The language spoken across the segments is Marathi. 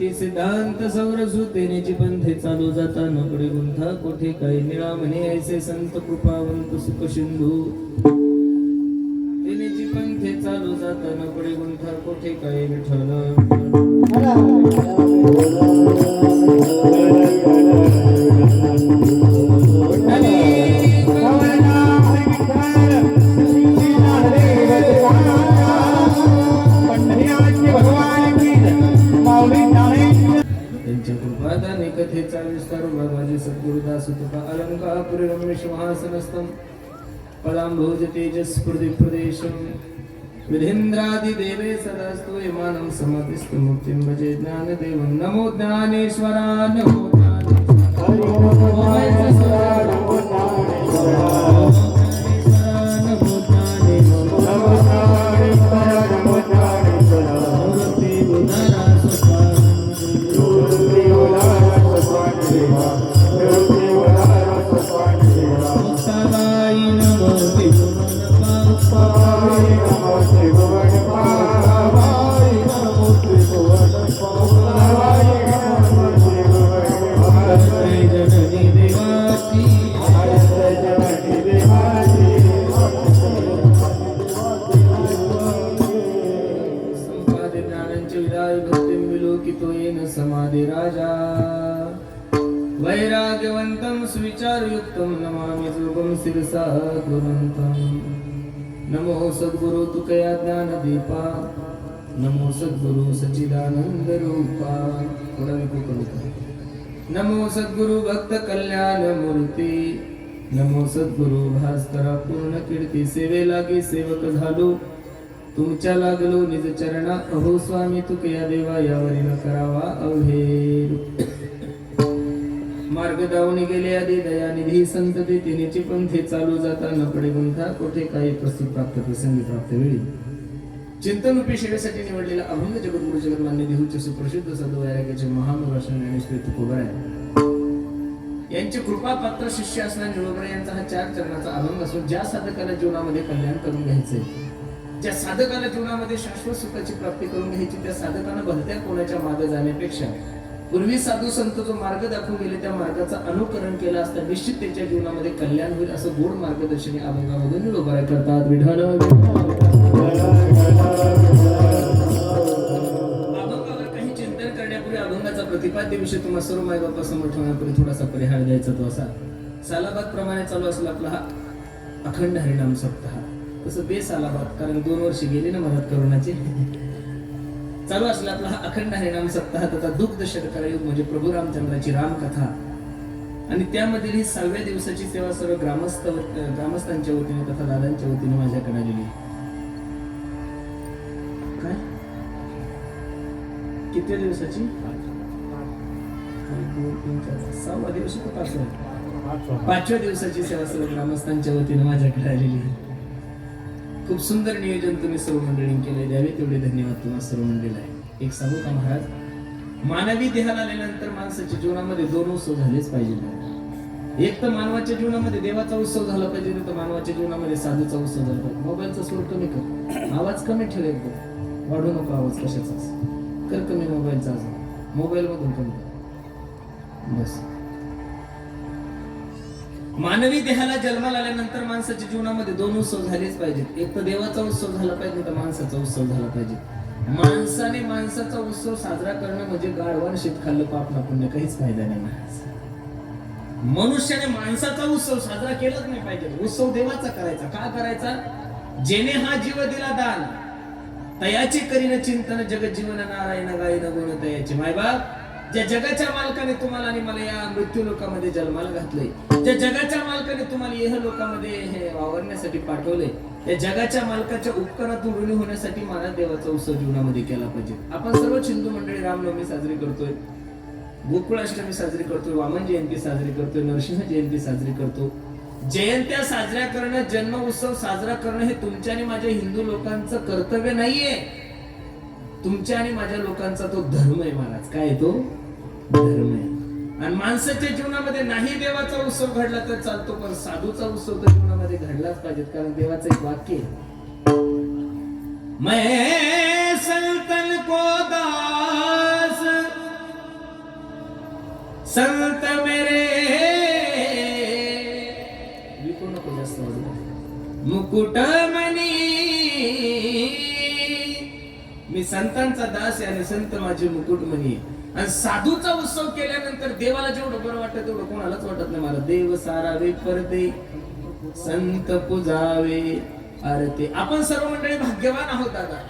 ते सिद्धांत सौरसु तेनेची पंथे चालू जाता नकडे गुंथा कोठे काही निळा म्हणे ऐसे संत कृपावंत सुख सिंधू. तेनेची पंथे चालू जाता नकडे गुंथा कोठे काही विठ्ठल प्रदीप प्रदेशम विधेंद्रादि विधीन्द्रादिदेवे सदास्तु यमानं समतिस्तु मुक्तिं भजे ज्ञानदेवं। नमो ज्ञानेश्वरा नमो ज्ञानेश्वरा। वैराग्यवन्तं नमामि जोगं शिरसा गुरुन्तं नमो सद्गुरु तुकया ज्ञानदीपा। नमो सद्गुरु सच्चिदानंद रूपा थोडा विकू करू नमो सद्गुरु भक्त कल्याण मूर्ती। नमो सद्गुरु भास्करा पूर्ण कीर्ती सेवे लागे सेवक झालो। तुमच्या लागलो निज चरणा अहो स्वामी तुकया देवा यावरी न करावा अवहेर मार्ग दावणी गेले आधी दया निधी संतती तिनेची पंथे चालू जाता न पडे गुंथा कोठे काही प्रस्तुत प्राप्त प्रसंगी प्राप्त वेळी चिंतन रूपी सेवेसाठी निवडलेला अभंग जगद्गुरु जगन्मान्य देहूचे सुप्रसिद्ध साधू वैराग्याचे महानुभाषण ज्ञानेश्वर तुकोबराय. यांचे कृपापात्र शिष्य असणारे निळोबरा यांचा हा चार चरणाचा अभंग असून ज्या साधकाला जीवनामध्ये कल्याण करून घ्यायचंय ज्या साधकाला जीवनामध्ये शाश्वत सुखाची प्राप्ती करून घ्यायची त्या साधकानं भलत्या कोणाच्या मागे जाण्यापेक्षा पूर्वी साधू संत जो मार्ग दाखवून गेले त्या मार्गाचं अनुकरण केलं असता. निश्चित त्याच्या जीवनामध्ये कल्याण होईल असं गोड मार्गदर्शनी अभंगामधून निळोबराय करतात. विधान अभंगावर काही चिंतन करण्यापूर्वी अभंगाचा प्रतिपाद्य विषय तुम्हाला सर्व मायबापा समोर ठेवण्यापूर्वी थोडासा परिहार द्यायचा तो असा. सालाबाद प्रमाणे चालू असला आपला हा अखंड हरिणाम सप्ताह. तसं बेसालाबाद कारण दोन वर्ष गेले ना मदत करोनाचे. चालू असला आपला हा अखंड हरिनाम सप्ताह तथा दुग्ध शतकारा युग म्हणजे प्रभू रामचंद्राची रामकथा. आणि त्यामधील ही सहाव्या दिवसाची सेवा सर्व ग्रामस्थ ग्रामस्थांच्या वतीने तथा दादांच्या वतीने माझ्याकडे आलेली आहे. काय? किती दिवसाची? एक, दोन, तीन, चार, सहावा दिवस का पाचवा. पाचव्या दिवसाची सेवा सर्व ग्रामस्थांच्या वतीने माझ्याकडे आलेली आहे. खूप सुंदर नियोजन तुम्ही सर्व मंडळींनी केले द्यावे तेवढे धन्यवाद तुम्हाला सर्व मंडळीला. आहे एक सांगू का महाराज? मानवी देहाला आल्यानंतर माणसाच्या जीवनामध्ये दोन उत्सव झालेच पाहिजे. एक तर मानवाच्या जीवनामध्ये देवाचा उत्सव झाला पाहिजे नाही तर मानवाच्या जीवनामध्ये साधूचा उत्सव झाला पाहिजे. मोबाईलचा स्वर कमी कर. आवाज कमी ठेव एकदम वाढू नको आवाज कशाचा कर कमी मोबाईलचा आवाज. मोबाईल मधून कमी बस. मानवी देहाला जन्माला आल्यानंतर माणसाच्या जीवनामध्ये दोन उत्सव झालेच पाहिजेत. एक तर देवाचा उत्सव झाला पाहिजे तर माणसाचा उत्सव झाला पाहिजे. माणसाने माणसाचा उत्सव साजरा करणं म्हणजे गाढवान शेत खाल्लं पाप ना पुण्य काहीच फायदा नाही. मनुष्याने माणसाचा उत्सव साजरा केलाच नाही पाहिजे. उत्सव देवाचा करायचा. का करायचा? जेने हा जीव दिला दान. तयाची करीन चिंतन जगत जीवन नारायण गायन गुण तयाची. मायबाप ज्या जगाच्या मालकाने तुम्हाला आणि मला या मृत्यू लोकामध्ये जन्माला घातलंय त्या जगाच्या मालकाने तुम्हाला यह लोकांमध्ये हे वावरण्यासाठी पाठवले या जगाच्या मालकाच्या उपकारात ऋणी होण्यासाठी मला देवाचा उत्सव जीवनामध्ये केला पाहिजे. आपण सर्व हिंदू मंडळी रामनवमी साजरी करतोय गोकुळाष्टमी साजरी करतोय वामन जयंती साजरी करतोय नरसिंह जयंती साजरी करतो. जयंत्या साजऱ्या करणं जन्म उत्सव साजरा करणं हे तुमच्या आणि माझ्या हिंदू लोकांचं कर्तव्य नाहीये. तुमच्या आणि माझ्या लोकांचा तो धर्म आहे महाराज. काय तो? धर्म आहे. आणि माणसाच्या जीवनामध्ये नाही देवाचा उत्सव घडला तर चालतो पण साधूचा उत्सव तर जीवनामध्ये घडलाच पाहिजे कारण देवाचं एक वाक्य आहे. मैं को दास संत मेरे। विकू नको जास्त मुकुट मुकुट मी संतांचा दास आहे आणि संत माझे मुकुटमणी आहे. आणि साधूचा उत्सव केल्यानंतर देवाला जेवढं बरं वाटतं तेवढं कोणालाच वाटत नाही. मला देव सारावे परते संत पुजावे अरे आपण सर्व मंडळी भाग्यवान आहोत आता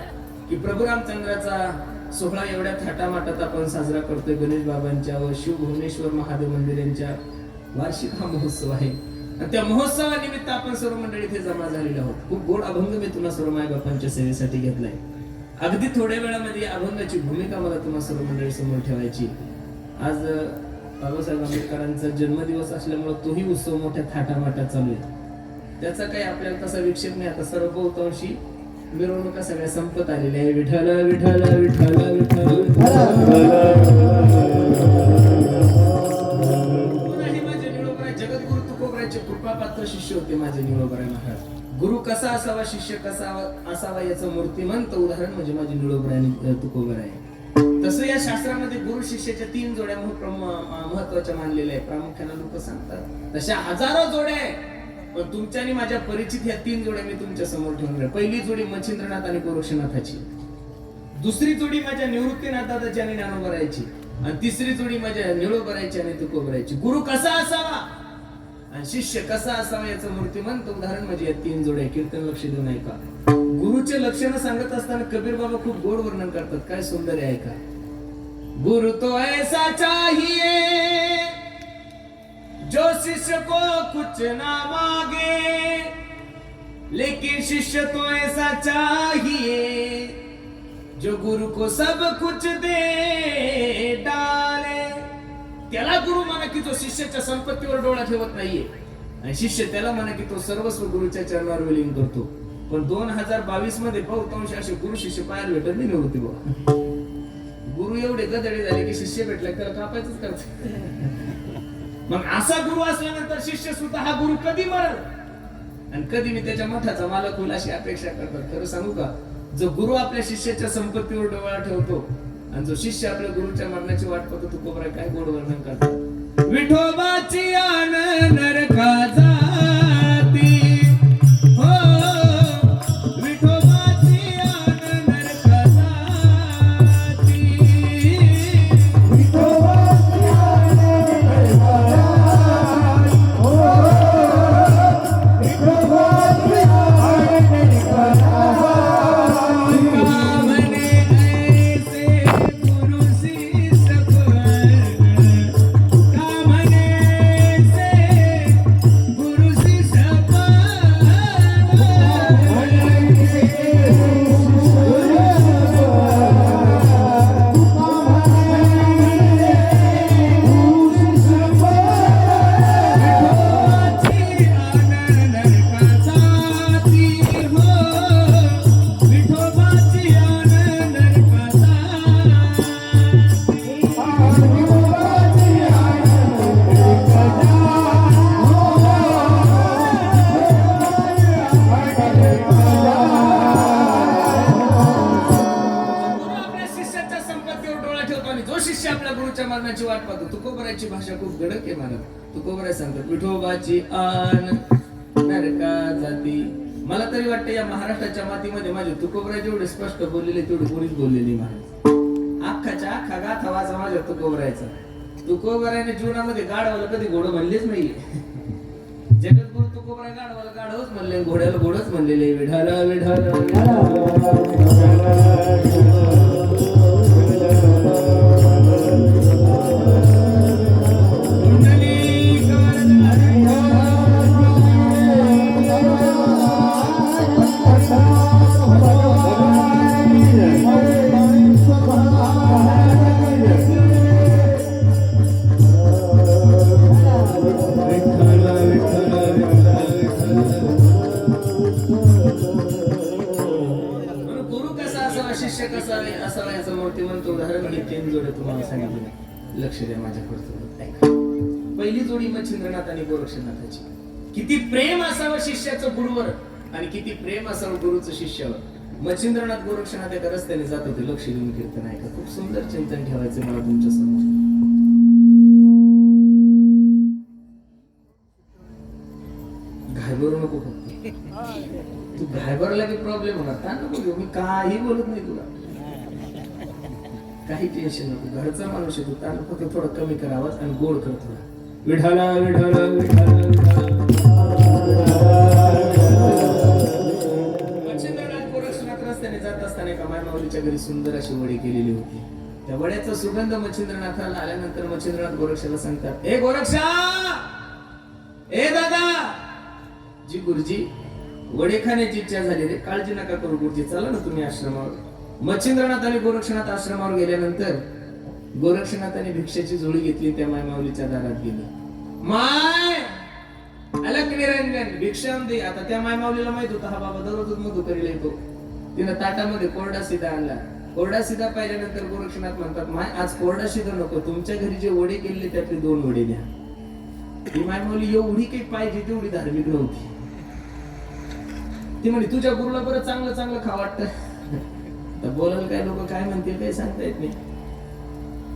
की प्रभू रामचंद्राचा सोहळा एवढ्या थाटामाटात आपण साजरा करतोय. गणेश बाबांच्या व शिव भुवनेश्वर महादेव मंदिर यांच्या वार्षिक हा महोत्सव आहे. आणि त्या महोत्सवानिमित्त आपण सर्व मंडळी इथे जमा झालेले आहोत. खूप गोड अभंग मी तुला सर्व मायबापांच्या सेवेसाठी घेतलाय. अगदी थोड्या वेळामध्ये अभंगाची भूमिका मला तुम्हा सर्व मंडळी समोर ठेवायची. आज बाबासाहेब आंबेडकरांचा जन्मदिवस असल्यामुळे तोही उत्सव मोठ्या थाटामाटात चालू आहे त्याचा काही आपल्याला तसा विक्षेप नाही. आता सर्व बहुतांशी मिरवणुका सगळ्या संपत आलेल्या आहे विठ्ठल विठ्ठल विठ्ठल विठ्ठल. माझे निळोबराय जगद्गुरु तुकोबरायचे कृपापात्र शिष्य होते माझे निळोबराय महाराज. गुरु कसा असावा शिष्य कसा असावा याचं मूर्तिमंत उदाहरण म्हणजे माझे निळोबराय आणि आहे. तसं या शास्त्रामध्ये गुरु शिष्याच्या तीन जोड्या महत्त्वाच्या मानलेल्या आहे प्रामुख्याने लोक सांगतात तशा हजारो जोड्या आहे पण तुमच्या आणि माझ्या परिचित ह्या तीन जोड्या मी तुमच्यासमोर ठेवून पहिली जोडी मच्छिंद्रनाथ आणि गोरक्षनाथाची. दुसरी जोडी माझ्या निवृत्तीनाथाची आणि ज्ञानोबरायची. आणि तिसरी जोडी माझ्या निळोबरायची आणि तुकोबरायची. गुरु कसा असावा आणि शिष्य कसा असावा याचं मूर्तिमंत उदाहरण म्हणजे या तीन जोड्या कीर्तन लक्ष देऊन ऐका गुरुचे लक्षण सांगत असताना कबीर बाबा खूप गोड वर्णन करतात. काय सौंदर्य आहे ऐका गुरु तो ऐसा चाहिए जो शिष्य को कुछ ना मांगे लेकिन शिष्य तो ऐसा चाहिए जो गुरु को सब कुछ दे डाले। त्याला गुरु म्हणा की तो शिष्याच्या संपत्तीवर डोळा ठेवत नाहीये. आणि शिष्य त्याला म्हणा की तो सर्वस्व गुरुच्या चरणावर विलीन करतो. पण दोन हजार बावीसमध्ये बहुतांश असे गुरु शिष्य पाहायला भेटत नाही नव्हते बा. गुरु एवढे गदडे झाले की शिष्य भेटले त्याला कापायचंच करत मग असा गुरु असल्यानंतर शिष्य सुद्धा हा गुरु कधी मरल? आणि कधी मी त्याच्या मठाचा मालक होईल अशी अपेक्षा करतात. खरं सांगू का? जो गुरु आपल्या शिष्याच्या संपत्तीवर डोळा ठेवतो आणि जो शिष्य आपल्या गुरुच्या मरणाची वाट पाहतो तो कोपरा काय गोड वर्णन करतो विठोबाची आन नरकाचा मागच्या मरणाची वाट पाहतो. तुकोबराची भाषा खूप गडक आहे मानत तुकोबराय सांगतात विठोबाची आन नरका जाती. मला तरी वाटतं या महाराष्ट्राच्या मातीमध्ये माझे तुकोबराय जेवढे स्पष्ट बोललेले तेवढे कोणीच बोललेले महाराज. अख्खाच्या अख्खा गाथा वाचा माझ्या तुकोबरायचा. तुकोबरायने जीवनामध्ये गाडवाला कधी घोडं म्हणलेच नाहीये. जगद्गुरु तुकोबराय गाडवाला गाढवच म्हणले घोड्याला घोडच म्हणलेले विढाला विढाला तीन जोड्या तुम्हाला सांगितलं लक्ष द्या माझ्या पहिली जोडी मच्छिंद्रनाथ आणि गोरक्षनाथाची. किती प्रेम असावं शिष्याचं गुरुवर आणि किती प्रेम असावं गुरुचं शिष्यावर. मच्छिंद्रनाथ गोरक्षनाथ एका रस्त्याने जात होते. लक्ष देऊन कीर्तन ऐका. खूप सुंदर चिंतन ठेवायचं मला तुमच्यासमोर. घाबरू नको फक्त. तू घाबरला की प्रॉब्लेम होणार. का नको मी काही बोलत नाही तुला. काही टेन्शन नको. घरचा माणूस आहे तू ताण फक्त थोडं कमी करावं आणि गोड कर थोडा विठाला विठाला विठाला गोरक्षनाथ जात असताना एका मायमाऊलीच्या घरी सुंदर अशी वडी केलेली होती. त्या वड्याचा सुगंध मच्छिंद्रनाथाला आल्यानंतर मच्छिंद्रनाथ गोरक्षाला सांगतात ए गोरक्षा! ए दादा! जी गुरुजी वडे खाण्याची इच्छा झाली रे. काळजी नका करू गुरुजी चला ना तुम्ही आश्रमावर. मच्छिंद्रनाथ आणि गोरक्षनाथ आश्रमावर गेल्यानंतर गोरक्षनाथाने भिक्षेची जोडी घेतली त्या माय माऊलीच्या दारात गेली. माय! अलक निरंजन भिक्षम दे. आता त्या माय माऊलीला माहीत होता हा बाबा दररोजच मधु करीला येतो. तिनं ताटामध्ये कोरडा सिधा आणला. कोरडा सिधा पाहिल्यानंतर गोरक्षनाथ म्हणतात माय आज कोरडा सीधा नको. तुमच्या घरी जे वडे केले त्यातले दोन वडे द्या. ही माय माऊली एवढी काही पाहिजे तेवढी धार्मिक नव्हती. ती म्हणे तुझ्या गुरुला बरं चांगलं चांगलं खा वाटतं. तर बोलायला काय लोक काय म्हणतील काही सांगता येत नाही.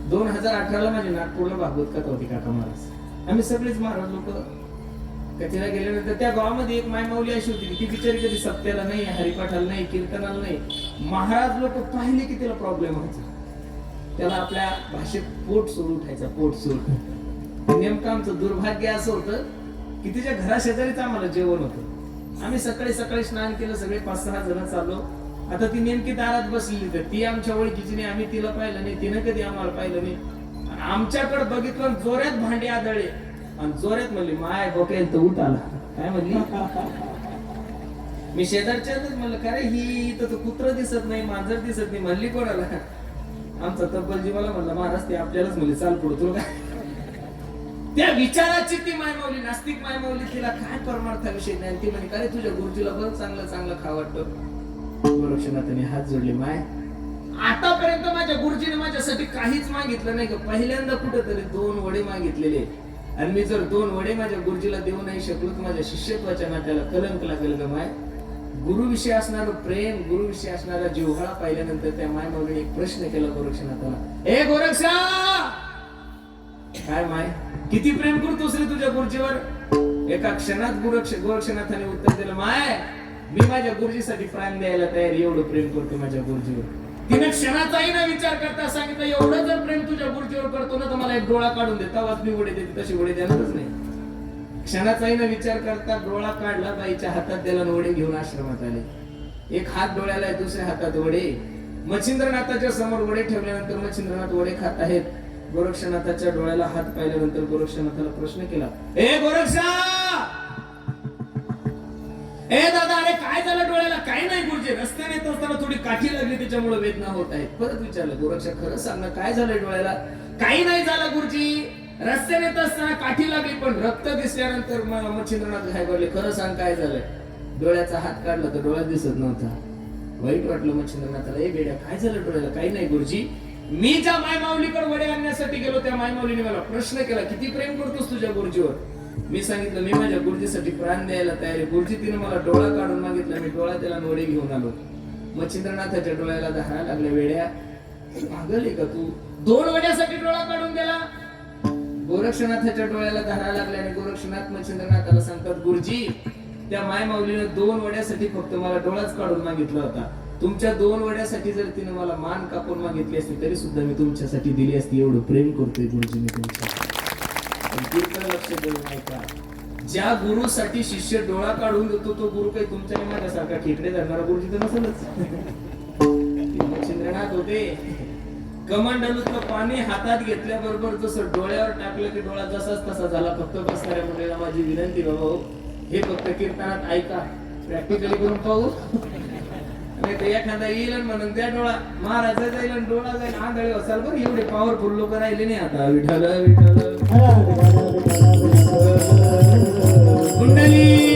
दोन हजार अठराला माझी नागपूरला भागवत कथा होती काका महाराज. आम्ही सगळेच महाराज लोक कथेला गेल्यानंतर त्या गावामध्ये एक मायमाऊली अशी होती की ती बिचारी कधी सत्याला नाही हरिपाठाला नाही कीर्तनाला नाही. महाराज लोक पाहिले की तिला प्रॉब्लेम व्हायचा. त्याला आपल्या भाषेत पोट सोड उठायचा पोट सोड नेमकं आमचं दुर्भाग्य असं होतं की तिच्या घराशेजारीच आम्हाला जेवण होतं. आम्ही सकाळी सकाळी स्नान केलं सगळे पाच सहा जण चाललो. आता ती नेमकी दारात बसलेली तर ती आमच्या ओळखीची नाही आम्ही तिला पाहिलं नाही तिनं कधी आम्हाला पाहिलं नाही. आमच्याकडे बघितलं जोऱ्यात भांडे आदळले. आणि जोऱ्यात म्हणली माय बोकेल तर उठ आला. काय म्हणली? मी शेजारच्याच म्हणलं का ही इथं तर कुत्र दिसत नाही मांजर दिसत नाही. म्हणली कोणाला? आमचा तब्बलजी मला म्हणलं महाराज ते आपल्यालाच म्हणले चाल पुढे का काय? त्या विचाराची ती मायमावली नास्तिक मायमावली तिला काय परमार्थाविषयी नाही ती म्हणे का रे तुझ्या गुरुजीला बरं चांगलं चांगलं खा वाटतं. गोरक्षनाथाने हात जोडले. माय. आतापर्यंत माझ्या गुरुजीने माझ्यासाठी काहीच मागितलं नाही का? पहिल्यांदा कुठेतरी दोन वडे मागितलेले. आणि मी जर दोन वडे माझ्या गुरुजीला देऊ नाही शकलो तर माझ्या शिष्यत्वाच्या नात्याला कलंक लागेल का माय? गुरुविषयी असणारं प्रेम गुरुविषयी असणारा जिव्हाळा पाहिल्यानंतर त्या माय माऊलीने एक प्रश्न केला गोरक्षनाथाला. ए गोरक्षा! काय माय? किती प्रेम करतोस रे तुझ्या गुरुजीवर? एका क्षणात गोरक्ष गोरक्षनाथाने उत्तर दिलं माय मी माझ्या गुरुजीसाठी प्राण द्यायला तयार एवढं प्रेम करतो माझ्या गुरुजीवर. तिने क्षणाचाही ना विचार करता सांगितलं एवढं जर प्रेम तुझ्या गुरुजीवर करतो ना तर मला एक डोळा काढून दे. तवाच मी वडे देते तशी वडे देणारच नाही. क्षणाचाही ना विचार करता डोळा काढला बाईच्या हातात त्याला वडे घेऊन आश्रमात आले. एक हात डोळ्याला आहे, दुसऱ्या हातात वडे. मच्छिंद्रनाथाच्या समोर वडे ठेवल्यानंतर मच्छिंद्रनाथ वडे खात आहेत. गोरक्षनाथाच्या डोळ्याला हात पाहिल्यानंतर गोरक्षनाथाला प्रश्न केला ए गोरक्षा! ए दादा अरे काय झालं डोळ्याला? काय नाही गुरुजी. रस्त्याने येत असताना थोडी काठी लागली त्याच्यामुळे वेदना होत आहेत. परत विचारलं गोरक्षा खरं सांग ना काय झालंय डोळ्याला? काही नाही झालं गुरुजी. रस्त्याने येत असताना काठी लागली पण रक्त दिसल्यानंतर मच्छिंद्रनाथ घाबरले खरं सांग काय झालंय? डोळ्याचा हात काढला तर डोळ्यात दिसत नव्हता. वाईट वाटलं मच्छिंद्रनाथाला ए बेड्या काय झालं डोळ्याला? काही नाही गुरुजी. मी ज्या मायमाऊलीकडे वडे आणण्यासाठी गेलो त्या मायमाऊलीने मला प्रश्न केला किती प्रेम करतोस तुझ्या गुरुजीवर? मी सांगितलं मी माझ्या गुरुजीसाठी प्राण द्यायला तयार आहे. गुरुजी तिने मला डोळा काढून मागितला मी डोळा त्याला नोडे घेऊन आलो. मच्छिंद्रनाथाच्या डोळ्याला दहा लागल्या वेड्या पागल का तू? दोन वड्यासाठी डोळा काढून दिला. गोरक्षनाथाच्या डोळ्याला धारा आणि गोरक्षनाथ मच्छिंद्रनाथाला सांगतात गुरुजी त्या माय माऊलीनं दोन वड्यासाठी फक्त मला डोळाच काढून मागितला होता. तुमच्या दोन वड्यासाठी जर तिने मला मान कापून मागितली असती तरी सुद्धा मी तुमच्यासाठी दिली असती. एवढं प्रेम करतोय गुरुजी मी तुमच्या लक्ष देऊ नाही ज्या गुरुसाठी शिष्य डोळा काढून देतो तो गुरु काही तुमच्या आणि माझ्यासारखा धरणारा गुरुजी तर नसेलच. ते होते. कमांडलूतलं पाणी हातात घेतल्याबरोबर जसं डोळ्यावर टाकलं की डोळा जसाच तसा झाला. फक्त बसणाऱ्या मुलीला माझी विनंती बाबा हो. हे. फक्त कीर्तनात ऐका. प्रॅक्टिकली करून पाहू. नाही तर एखादा येईल म्हणून त्या डोळा महाराज जाईल आणि डोळा जाईल आंधळे असाल बरं एवढे पॉवरफुल लोक राहिले नाही आता. विठाल विठाल कुंडली!